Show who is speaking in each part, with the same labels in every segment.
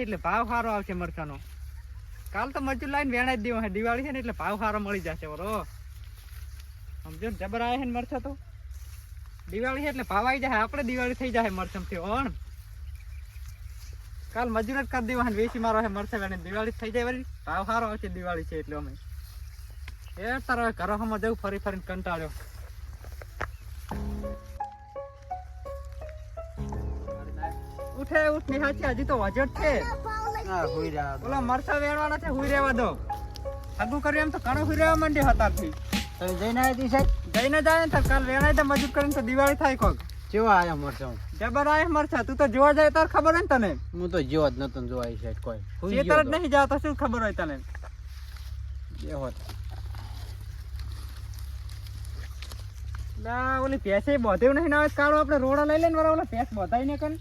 Speaker 1: એટલે ભાવ કાલ તો આવી જાય આપણે દિવાળી થઈ જાય મરચમથી ઓણ કાલ મજૂર જ કરી દેવા વેચી મારો હે મરચા વેણે દિવાળી થઈ જાય ભાવ સારો આવશે દિવાળી છે એટલે અમે. એ તારો ઘરો હમણાં જવું ફરી ફરીને કંટાળ્યો. ઉઠે ઉઠ નિહાચી હજી તો વજટ છે.
Speaker 2: હા હોઈ રહ્યા
Speaker 1: ઓલા મરસા વેણવાના છે હુઈ રહેવા દો. હગું કર્યું એમ તો ઘણો હુઈ રહેવા માંડ્યો હતારથી.
Speaker 2: તમે જઈને આવી હતી સાહેબ?
Speaker 1: જઈને જાય ને તો કાલ વેણાય તો મજૂર કરીને તો દિવાળી થાય કોક.
Speaker 2: જેવા આયા મરચાં
Speaker 1: જબર આય મરસા? તું તો જોવા જાય તાર ખબર હોય ને તને?
Speaker 2: હું તો જેવો જ નતો જોવા આવી સાહેબ કોઈ.
Speaker 1: ચેતર જ નહીં જાવ તો શું ખબર હોય તને?
Speaker 2: જે હોત
Speaker 1: લા ઓલી પેસે બોધેવ નહીં ના કાળો આપણે રોડા લઈ લઈને વાળા ઓલા પેસ બોધાય ને કન.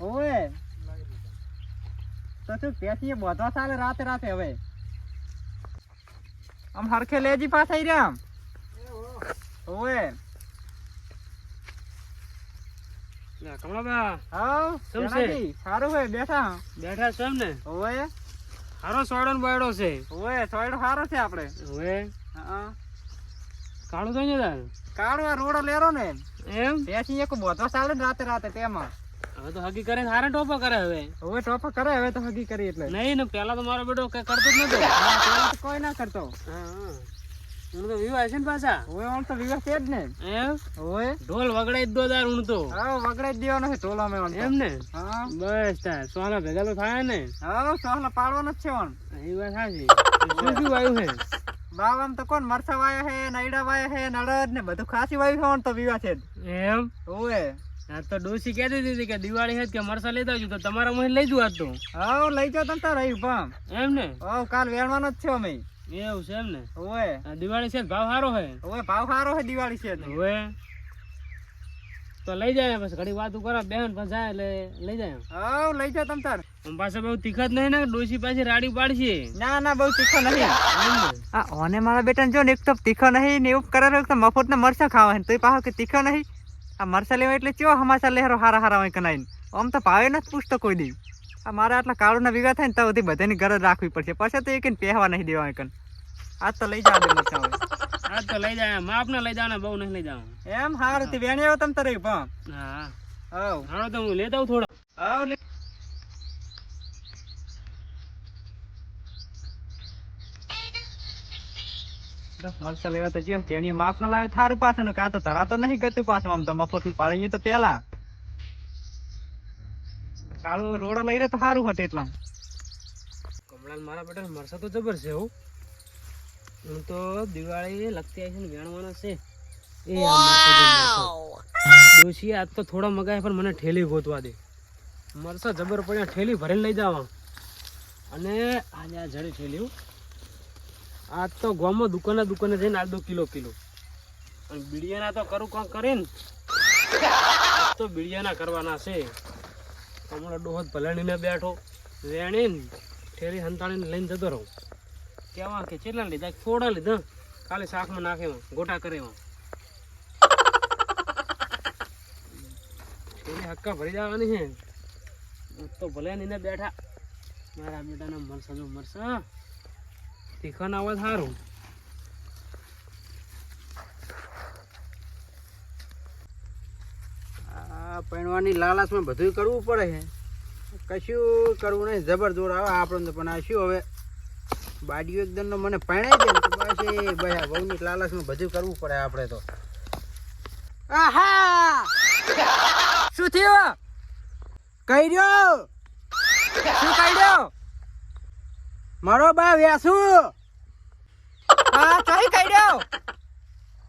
Speaker 1: ઓએ તો શું પેસી બોધવા ચાલે રાતે રાતે હવે? આમ હરખે લેજી પાસ રહ્યા આમ. ઓએ
Speaker 3: કમળાબા
Speaker 1: હાવ
Speaker 3: શું છે?
Speaker 1: જણાજી, સારું હોય બેઠા.
Speaker 3: બેઠા છે એમ ને
Speaker 1: ઓએ
Speaker 3: હારો સોયડો બોયડો છે.
Speaker 1: સોયડો સારો છે આપણે. હા.
Speaker 3: કાળું તો ને તાર
Speaker 1: કાળો આ રોડો લેરો ને.
Speaker 3: એમ?
Speaker 1: પેસી એક બોધવા ચાલે ને રાતે રાતે તેમાં.
Speaker 3: હવે તો હગી કરે હારે ટોપો કરે હવે.
Speaker 1: હવે ટોપો કરે હવે તો હગી કરી એટલે.
Speaker 3: નહીં ને પેલા તો મારો બેટો કઈ કરતો જ નતો.
Speaker 1: પેલા તો કોઈ ના કરતો.
Speaker 3: હા, તો વિવાહ છે ને પાછા.
Speaker 1: હવે આમ તો વિવાહ છે જ ને.
Speaker 3: એમ?
Speaker 1: હવે?
Speaker 3: ઢોલ વગડાઈ દો તાર હું તો.
Speaker 1: હા વગડાઈ દેવાનો છે ટોલા મેં
Speaker 3: એમ ને?
Speaker 1: હા.
Speaker 3: બસ તાર સોના ભેગા તો થાય ને.
Speaker 1: હા સોના પાડવાનો જ છે ઓન.
Speaker 3: એ વાત સાચી. શું શું આવ્યું છે?
Speaker 1: બાવ આમ તો કોણ મરસા વાયા હે નૈડા વાયા હે નળદ ને બધું ખાસી વાયું છે તો વિવાહ છે
Speaker 3: એમ?
Speaker 1: ઓએ
Speaker 3: હા તો ડોસી કહેતી હતી કે દિવાળી છે કે મરસા લેતા આવજો તો તમારા મને લઈ જવું તો.
Speaker 1: હા લઈ જાવ તમ તાર પણ
Speaker 3: એમ ને?
Speaker 1: હા કાલ વેણવાનો જ છે અમે.
Speaker 3: એવું છે એમ ને?
Speaker 1: ઓએ
Speaker 3: આ દિવાળી છે ભાવ સારો હે.
Speaker 1: ઓએ ભાવ સારો છે દિવાળી છે જ.
Speaker 3: તો લઈ જાય બસ ઘડી વાતું કરો બેન પછી એટલે લઈ જાય.
Speaker 1: હા લઈ જાવ તમ તાર.
Speaker 3: પાસે બહુ તીખત નહીં ને ડોસી પાછી રાડી પાડશે
Speaker 1: ના ના બહુ તીખો નહીં. આ ઓને મારા બેટા જો ને એક તો તીખો નહીં ને એવું કરે તો મફત ને મરસા ખાવા હે તોય પાછો કે તીખો નહીં. આ મરસા લેવા એટલે ચો હમાસા લેહરો હારા હારા હોય કનાઈને. આમ તો ભાવે નથી પૂછતો કોઈ દી. આ મારે આટલા કાળુના વિવા થાય ને તો બધી બધાની ગરજ રાખવી પડશે. પછી તો એક પહેવા નહીં દેવા કન. આજ તો લઈ જાવ દે મરચા
Speaker 3: આ તો લઈ જાય માપ ના લઈ જવાના બહુ નહીં લઈ જાવ
Speaker 1: એમ? હારું તે વેણી આવ્યો તમ તારે પણ
Speaker 3: હા.
Speaker 1: આવ.
Speaker 3: હાણો તો હું લેતા આવું થોડો.
Speaker 1: આવ લે. લેવા તો જેમ તેની માપ ના લાવે થારું પાછળ કાં તો નહીં ગતું પાછું આમ તો મફત પાડી તો પેલા. કાળો રોડો લઈ રહે તો સારું હતું એટલા.
Speaker 3: મારા બેટા મરસા તો જબર છે હો. હું તો દિવાળી લગતી આવી છે ને વેણવાનો છે. એ ડોશી આજ તો થોડા મગાય પણ મને ઠેલી ગોતવા દે. મરસા જબર પડ્યા ઠેલી ભરીને લઈ જવા. અને આજે આ જડી ઠેલી આજ તો ગામમાં દુકાને દુકાને જઈને આજ દો કિલો કિલો. અને બીડિયાના તો કરું કાંક કરીને. આજ તો બીડિયાના કરવાના છે. હમણાં ડોહત ભલાણીને બેઠો. વેણીને ઠેલી હંતાણીને લઈને જતો રહું. કેવા કે કેટલા લીધા? થોડા લીધા. કાલે શાકમાં નાખે ગોટા કરે એમાં. હક્કા ભરી જવાની છે. તો ભલે નીને બેઠા. મારા બેટાના મરસા જો મરસા. તીખા ના હોય સારું
Speaker 2: આ પૈણવાની લાલાશમાં બધું કરવું પડે છે. કશું કરવું નહીં. જબરજોર આવે આપણને પણ આ શું હવે? બાડીઓ એકદમ મને પૈણાઈ દે તો બસ આ વહુની લાલચમાં બધું કરવું પડે આપણે તો. આહા!
Speaker 1: શું થયું?
Speaker 2: કહી રહ્યો?
Speaker 1: શું કાઢ્યો
Speaker 2: મારો બા વ્યાસુ
Speaker 1: હા કઈ રહ્યો?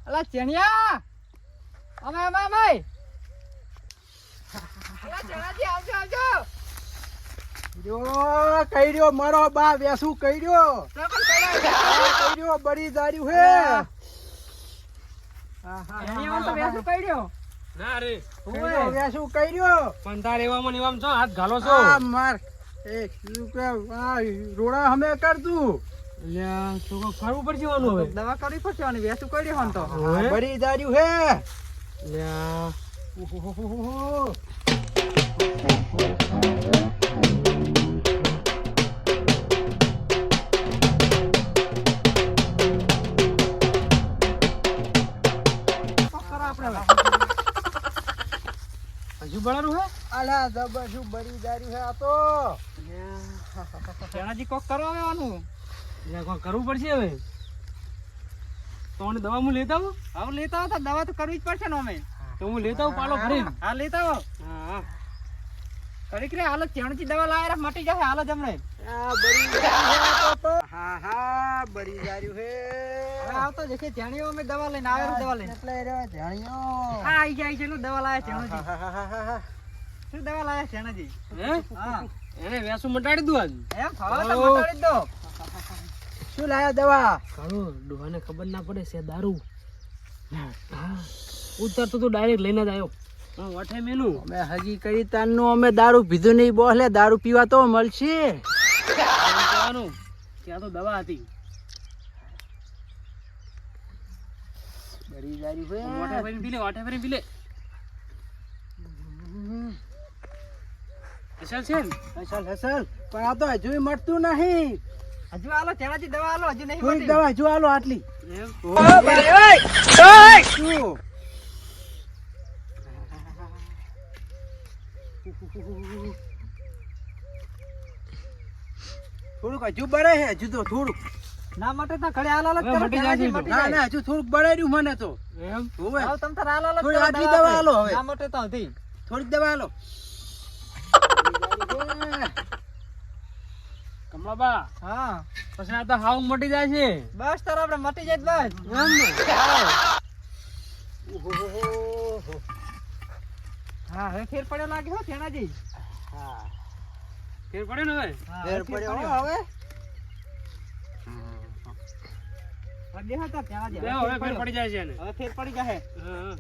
Speaker 1: અલા, ચણિયા! અમે અમે અમે અલા, ચણાજી, આવજો આવજો.
Speaker 2: જો કઈ રહ્યો મારો બા વેસુ કઈ રહ્યો
Speaker 1: પણ
Speaker 2: રહ્યો બળી દાર્યું હે
Speaker 1: વેસુ
Speaker 3: ના રે.
Speaker 2: કઈ રહ્યો
Speaker 3: પણ તાર એવામાં એવામાં છો હાથ ઘાલો છો?
Speaker 2: માર એ શું કે રોડા હમે કર તું
Speaker 3: અલ્યા તો કોક કરવું પડશે હવે?
Speaker 1: દવા કરવી પડશે અને વેસું કરી હોન તો?
Speaker 2: બરી દાર્યું હે. ઓહોહોહો.
Speaker 3: હે
Speaker 2: અલા જબર શું બરી દાર્યું હે આ તો.
Speaker 1: શેણાજી કોક કરો હવે આનું
Speaker 3: અલ્યા કોક કરવું પડશે હવે. તો દવા હું લેતા આવું?
Speaker 1: હવે લેતા આવો દવા તો કરવી જ પડશે ને અમે.
Speaker 3: તો હું લેતા આવું પાલો ભરી
Speaker 1: હા લેતા આવો
Speaker 3: હા. હા
Speaker 1: કડીક હાલ ચેણજી દવા લાયા મટી જશે હાલ જ હમણે
Speaker 2: હે. હા બરી જાર્યું હે
Speaker 1: આવતો જશે ચેણીઓ અમે દવા લઈને આવે દવા લઈને.
Speaker 2: એટલે રે
Speaker 1: હા આઈ જાય છે દવા લાયા ચેણજી
Speaker 2: આહાહાહાહા.
Speaker 1: શું દવા લાયા ચેણાજી
Speaker 3: હે?
Speaker 1: હા.
Speaker 3: એને વેસું મટાડી દઉં આજ.
Speaker 1: એમ ખાવા તો મટાડી દો.
Speaker 2: શું લાયા દવા?
Speaker 3: કાળો ડોહાને ખબર ના પડે છે દારૂ. હા. ઉતરતો તું ડાયરેક્ટ લઈને જ આવ્યો હા વાઠે મેલું.
Speaker 2: અમે હજી કરી તાનનું અમે દારૂ પીધું નહીં બોલે દારૂ પીવા તો મળશે.
Speaker 3: ત્યાં તો દવા હતી.
Speaker 2: બરી દાર્યું
Speaker 3: હોય.
Speaker 2: વાટે
Speaker 3: ફરીને પી લે વાઠે ફરીને પી લે અસલ છે
Speaker 2: હસલ હસલ. પણ આ તો હજુ મળતું નહીં.
Speaker 1: હજુ આલો તેનાથી દવા આલો હજુ નહીં
Speaker 2: થોડીક દવા હજુ આલો આટલી. થોડુંક હજુ બળે છે હજુ તો થોડુંક.
Speaker 1: ના માટે તો ઘરે હાલ જ
Speaker 3: મટી જાય
Speaker 2: ના ના હજુ થોડુંક બળાડ્યું મને તો.
Speaker 3: એમ?
Speaker 2: હોવે.
Speaker 1: આવ તમ તાર હાલ
Speaker 2: થોડી આટલી
Speaker 1: દવા આલો
Speaker 2: હવે.
Speaker 1: ના માટે તો હતી
Speaker 2: થોડીક દવા આલો
Speaker 3: કમળાબા
Speaker 1: હા.
Speaker 3: પછી આ તો હાવ મટી જાય છે.
Speaker 1: બસ તાર આપણે મટી જાય બસ. હા હવે ફેર પડ્યો લાગે હો ચેણાજી
Speaker 2: હા.
Speaker 3: ફેર પડે ને હવે?
Speaker 2: ફેર પડ્યો હવે.
Speaker 1: ચેણાજી,
Speaker 3: બે
Speaker 1: હવે ફેર
Speaker 3: પડી જાય છે
Speaker 1: હવે ફેર પડી જશે
Speaker 3: હા,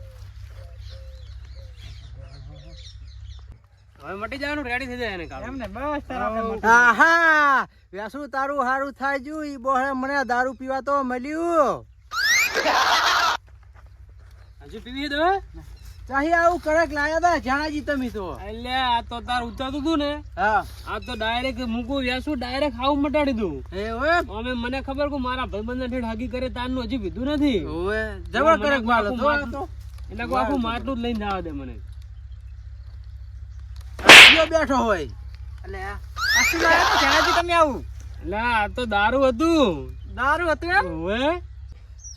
Speaker 3: હવે મટી જવાનું રેડી થઈ જાય એને કામ.
Speaker 1: એમને બસ તાર
Speaker 2: આહા! વ્યાસુ તારું હારું થાય જો. ઈ બોહે મને દારૂ પીવા તો મળ્યું.
Speaker 3: હજુ પીવી દો
Speaker 2: ચાહી આવું કડક લાયા તા જાણાજી તમે તો.
Speaker 3: એટલે આ તો તાર ઉતારતું તું ને.
Speaker 2: હા.
Speaker 3: આ તો ડાયરેક્ટ મૂકું વ્યાસું ડાયરેક્ટ હાવ મટાડી દઉં.
Speaker 2: એ ઓએ
Speaker 3: અમે મને ખબર કે મારા ભાઈબંધને ઠેઠ હાગી કરે તારનું હજી પીધું નથી.
Speaker 2: ઓએ જબર કડક માલ તો.
Speaker 3: એટલે આખું માટલું જ લઈને જવા દે મને.
Speaker 2: કયો બેઠો હોય.
Speaker 1: એટલે આ આ લાયા તા ચેણાજી તમે આવું.
Speaker 3: એટલે આ તો દારૂ હતું.
Speaker 1: દારૂ હતું એમ?
Speaker 3: ઓવે.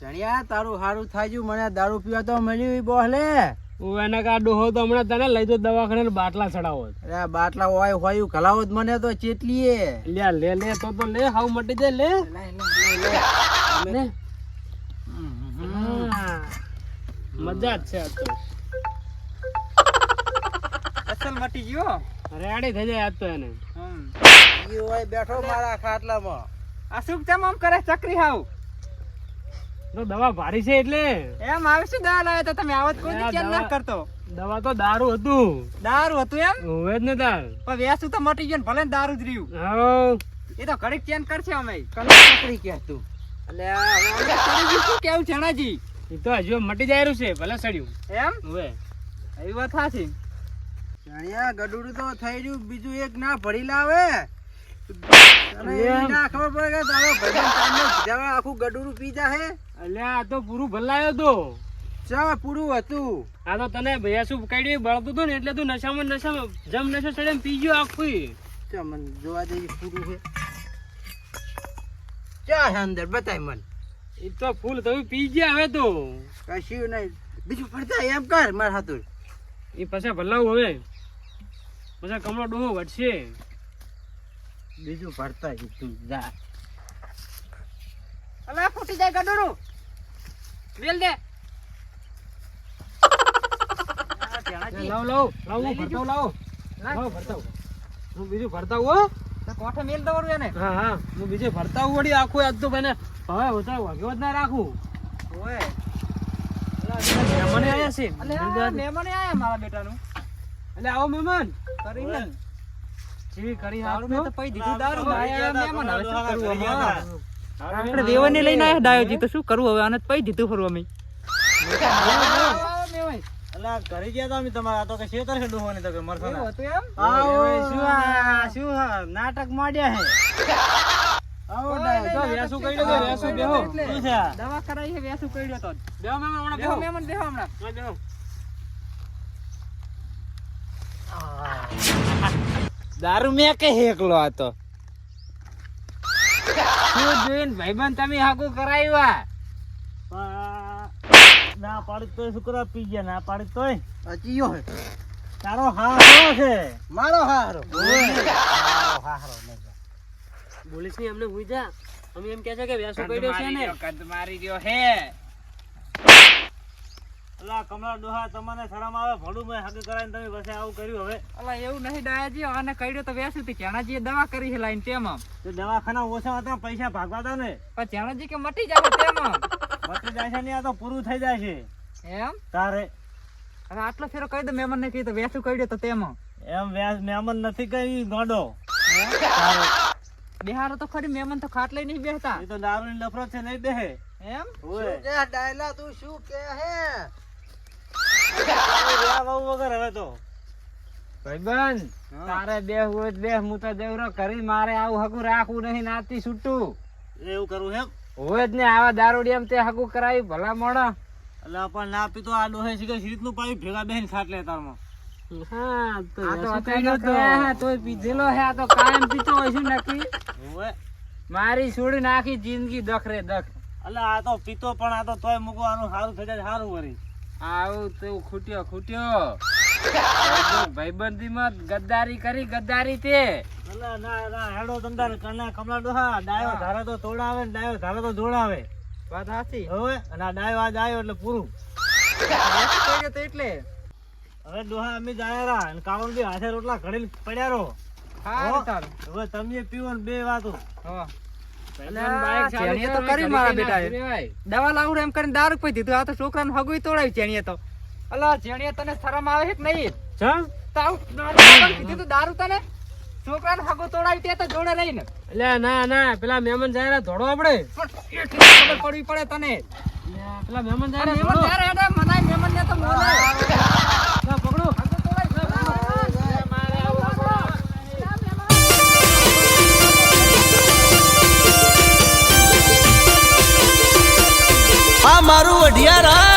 Speaker 2: જણિયા તારું હારું મને દારૂ પીવા તો મળ્યું બોહલે.
Speaker 3: એના કા ડોહો તો હમણાં તને લઈ જો દવાખાને બાટલા ચડાવો
Speaker 2: અરે બાટલા હોય હોય કલાવો જ મને તો ચેટલીએ.
Speaker 3: લ્યા લે લે તો તો લે હાવ મટી જાય લે. લે. મજા જ છે આ તો.
Speaker 1: અસલ મટી ગયો?
Speaker 3: રેડી થઈ જાય આજ તો એને.
Speaker 2: ઈ હોય બેઠો મારા ખાટલામાં.
Speaker 1: આ શું કેમ આમ કરે? ચકરી હાવ.
Speaker 3: તો દવા ભારી છે એટલે.
Speaker 1: એમ આવે શું દવા લાવે તો તમે આવત કોઈ કેમ ના કરતો?
Speaker 3: દવા તો દારૂ હતું.
Speaker 1: દારૂ હતું એમ?
Speaker 3: હોવે જ ને તાર.
Speaker 1: પણ વેસું તો મટી ગયું ને ભલે ને દારૂ જ રહ્યું.
Speaker 3: હા
Speaker 1: એ તો ઘડીક ચેન કરશે અમે.
Speaker 2: કલર ચકરી કે તું.
Speaker 1: એટલે આ હવે શું કેવું છે
Speaker 3: એ તો હજુ મટી જાય છે ભલે સડ્યું.
Speaker 1: એમ?
Speaker 3: હવે.
Speaker 1: એવી વાત થાશે
Speaker 2: જાણ્યા ગડુડું તો થઈ રહ્યું બીજું એક ના ભરી લાવે. ખબર પડે કે તારો ભાઈબંધ આખું ગડુડું પી જાહે?
Speaker 3: અલ્યા આ તો પૂરું ભલાયો તો.
Speaker 2: ચા પૂરું હતું.
Speaker 3: આ તો તને ભૈયાસું કાઢ્યું બળતું હતું ને એટલે તું નશામાં નશામાં જમ નશો ચડે પી ગયો આખું.
Speaker 2: ચા મને જોવા જઈએ પૂરું છે. ચા છે અંદર બતાય મને.
Speaker 3: એ તો ફૂલ તમે પી ગયા હવે તો.
Speaker 2: કશું નહીં. બીજું પડતા એમ કર મારા હાથું.
Speaker 3: એ પછી ભલાવું હવે. પછી કમળો ડોહો વટશે
Speaker 2: બીજું ભરતા જ તું જા.
Speaker 1: અલે ફૂટી જાય ગડોરું વેલ દે.
Speaker 3: લાવ લાવ લાવ ભરતાવ લાવ.
Speaker 1: લાવ.
Speaker 3: ભરતાવ હું. બીજું ભરતાવ હો
Speaker 1: કોઠે મેલ દવરું એને?
Speaker 3: હા હા. હું બીજે ભરતાવ વળી આખું આજ તો ભાઈને હવે વધારે વાગ્યો જ ના રાખું.
Speaker 1: ઓય.
Speaker 3: મને આયા છે.
Speaker 1: મહેમાને આયા મારા બેટાનું.
Speaker 3: એટલે આવો મહેમાન.
Speaker 1: કરીને
Speaker 3: જી કરી
Speaker 1: દારૂ મેં તો પૈ દીધું. દારૂ આયા મહેમાન હવે શું કરવું અમારે? આપણે વેવાને લઈને આયા ડાયોજી તો શું કરવું હવે? આને પૈ દીધું ફરવા અમે.
Speaker 4: અલા ઘરે ગયા તો અમે તમારા તો કે શેતર છે ડોહોને તો કે મરસો
Speaker 1: એવું એમ?
Speaker 4: આવો શું આ શું હા નાટક માંડ્યા હે આવો ડાયો વેસુ કઈ લો વેસુ બેહો શું છે
Speaker 1: દવા કરાઈ છે વ્યાસુ કઈડ્યો તો.
Speaker 4: બેહો મેમન
Speaker 1: બેહો.
Speaker 4: બેહો
Speaker 1: મેમન બેહો હમણાં.
Speaker 4: બેહો. દારૂ મેં કે હેકલો હતો. શું જોઈને ભાઈબંધ તમે હાકુ કરાવ્યા ના પાડી તોય છોકરા પી ગયા ના પાડી તોય.
Speaker 2: હચીયો હે
Speaker 4: તારો હા છે.
Speaker 2: મારો હારો.
Speaker 4: બોલીસની અમને હુઈ જા. અમે એમ કહે છે કે વ્યાસો કઈડ્યો છે ને. કદ મારી ગયો હે. અલા કમલા ડોહા તમને શરમ આવે? ભડું મેં હાકી કરાવીને તમે પછી આવું કર્યું હવે.
Speaker 1: અલા એવું નહીં ડાયાજી આને કઈડ્યો તો વ્યાસુ થી ચણાજીએ દવા કરી છે લાઈન તેમાં.
Speaker 4: તો દવાખાના ઓછા હતા પૈસા ભાગવા હતા ને?
Speaker 1: પણ ચણાજી કે મટી જાય તેમાં.
Speaker 4: મટી જાય છે ને આ તો પૂરું થઈ જાય છે.
Speaker 1: એમ?
Speaker 4: તારે?
Speaker 1: આટલો ફેરો કહી દો મેમન ને વ્યાસુ કઈડ્યો તો તેમાં.
Speaker 4: એમ વ્યાસ મેમન નથી કઈ ગોડો.
Speaker 1: બિહારો તો ખરી મેમન તો ખાટલે નહીં બેસતા
Speaker 4: એ તો દારૂ ની લફરો છે નહીં બેહે?
Speaker 1: એમ?
Speaker 2: શું કે ડાયલા તું શું કે હે?
Speaker 4: વગર હવે તો.
Speaker 5: ભાઈબંધ તારે બે હોય બે હું તો દેવરો કરી મારે આવું હકું રાખવું નહીં નાતી છૂટું.
Speaker 4: એવું કરવું એમ
Speaker 5: હોય જ ને આવા દારૂડિયામ તે હકું કરાવી ભલા મોડા.
Speaker 4: એટલે પણ ના પીતો આ ડોહે શીખે રીતનું પાયું? ભેગા બેહીને ખાટ લે તારમાં.
Speaker 5: હા તો પીધેલો હે આ તો કાયમ પીતો હોય છે નક્કી? મારી છોડી નાખી જિંદગી દખ રે દખ.
Speaker 4: એટલે આ તો પીતો પણ આ તો તોય મૂકવાનું સારું થઈ જાય સારું વળી.
Speaker 5: આવું તું ખૂટ્યો ખૂટ્યો. ભાઈબંધી માં ગદ્દારી કરી ગદ્દારી તે.
Speaker 4: ના ના હેડો તમતાર કના કમલા ડોહા ડાયો ધારો તો તોડાવે ને ડાયો ધારો તો જોડાવે
Speaker 1: વાત સાચી.
Speaker 4: હવે અને આ ડાયો આજ આવ્યો એટલે પૂરું.
Speaker 1: એટલે.
Speaker 4: હવે ડોહા અમે જાય રા અને કાવણ બી હાથે રોટલા ઘડીને પડ્યા રહો. હવે તમે પીવો ને બે વાતો.
Speaker 1: હો. ચેણીએ તો
Speaker 5: કરો,
Speaker 1: મારા.
Speaker 5: પીવાય.
Speaker 1: દવા લાવું એમ કરીને દારૂ પી દીધું આ તો છોકરાને હગુય તોડાવી ચેણીએ તો. અલા ચેણીએ તને શરમ આવે છે કે નહીં? તાવ દારૂ કીધું તું દારૂ તને? છોકરાને હગો તોડાવી તે તો જોડે રહીને
Speaker 5: એટલે ના ના પેલા મહેમાન જાય ધોડો
Speaker 1: ખબર પડવી પડે તને.
Speaker 5: પેલા મહેમાન જાય
Speaker 1: મહેમાન
Speaker 5: ધોડો.
Speaker 1: મનાય મહેમાન ને તો મોલે
Speaker 5: પકડો.
Speaker 6: મારું વઢિયારા.